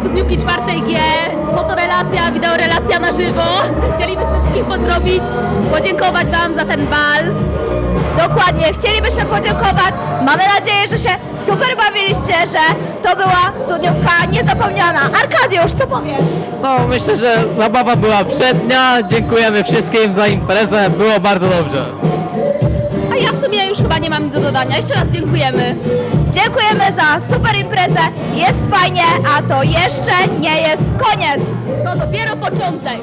studniówki czwartej G, fotorelacja, wideorelacja na żywo. Chcielibyśmy wszystkich pozdrowić, podziękować Wam za ten bal. Dokładnie, chcielibyśmy podziękować. Mamy nadzieję, że się super bawiliście, że to była studniówka niezapomniana. Arkadiusz, co powiesz? No myślę, że zabawa była przednia. Dziękujemy wszystkim za imprezę. Było bardzo dobrze. Do dodania. Jeszcze raz dziękujemy. Dziękujemy za super imprezę. Jest fajnie, a to jeszcze nie jest koniec. To dopiero początek.